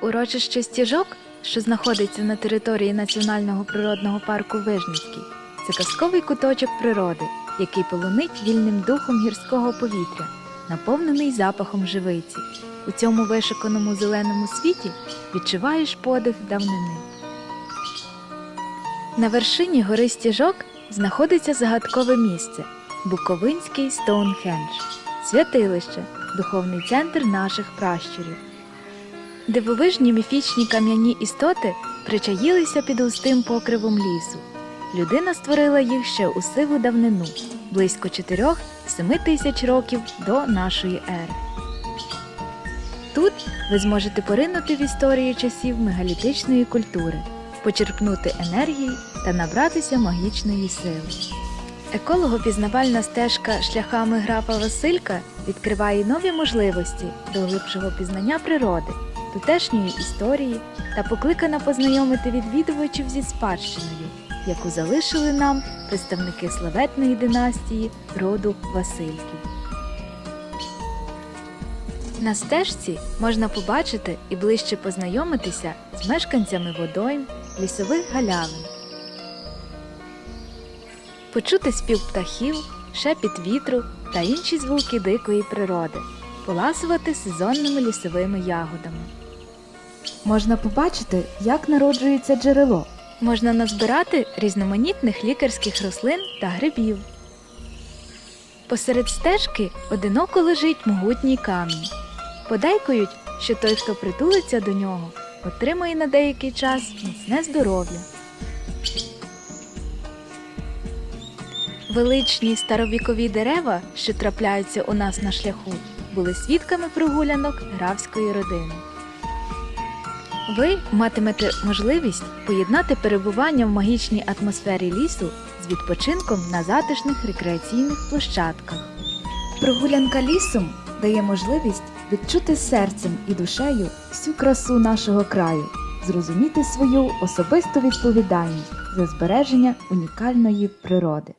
Урочище Стіжок, що знаходиться на території Національного природного парку Вижницький, це казковий куточок природи, який полонить вільним духом гірського повітря, наповнений запахом живиці. У цьому вишиканому зеленому світі відчуваєш подих давнини. На вершині гори Стіжок знаходиться загадкове місце Буковинський Стоунхендж, святилище, духовний центр наших пращурів. Дивовижні міфічні кам'яні істоти причаїлися під густим покривом лісу. Людина створила їх ще у сиву давнину, близько 4-7 тисяч років до нашої ери. Тут ви зможете поринути в історію часів мегалітичної культури, почерпнути енергії та набратися магічної сили. Еколого-пізнавальна стежка шляхами графа Василька відкриває нові можливості до глибшого пізнання природи, тутешньої історії та покликана познайомити відвідувачів зі спадщиною, яку залишили нам представники славетної династії роду Васильків. На стежці можна побачити і ближче познайомитися з мешканцями водойм, лісових галявин, почути спів птахів, шепіт вітру та інші звуки дикої природи, поласувати сезонними лісовими ягодами. Можна побачити, як народжується джерело. Можна назбирати різноманітних лікарських рослин та грибів. Посеред стежки одиноко лежить могутній камінь. Подейкують, що той, хто притулиться до нього, отримає на деякий час міцне здоров'я. Величні старовікові дерева, що трапляються у нас на шляху, були свідками прогулянок графської родини. Ви матимете можливість поєднати перебування в магічній атмосфері лісу з відпочинком на затишних рекреаційних площадках. Прогулянка лісом дає можливість відчути серцем і душею всю красу нашого краю, зрозуміти свою особисту відповідальність за збереження унікальної природи.